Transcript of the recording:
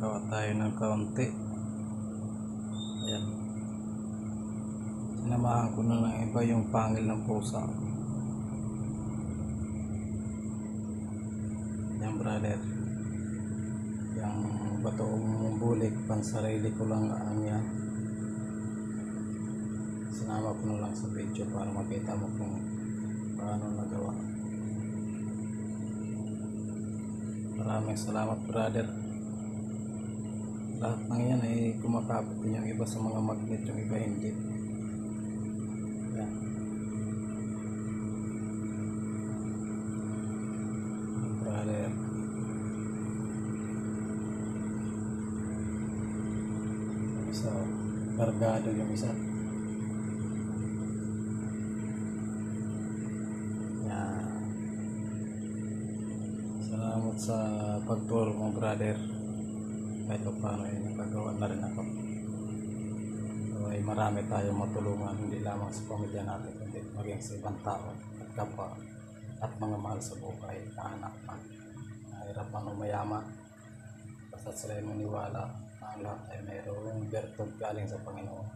Nakagawa tayo ng kaunti. Ayan. Sinamahan ko na ng iba yung pangil ng pusa. Yan brother. Yung batoong bulik, pansarili ko lang ang yan. Sinama ko na lang sa video para makita mo kung paano nagawa. Maraming salamat brother. Lahat ng yan ay kumakapit din yung iba sa mga magnet, yung iba hindi. Yan. Brother. Yung isa, kargado yung isa. Yan. Salamat sa pagturo mo, brother. Kahit pa paano ay nakagawa na rin ako. So, ay marami tayong matulungan, hindi lamang sa pamilya natin, kundi maging sa ibang tao at kapwa at mga mahal sa buhay, kaanak man, nahirapan o mayaman. Basta sila ay maniwala na ang lahat ay mayroong bertog galing sa Panginoon.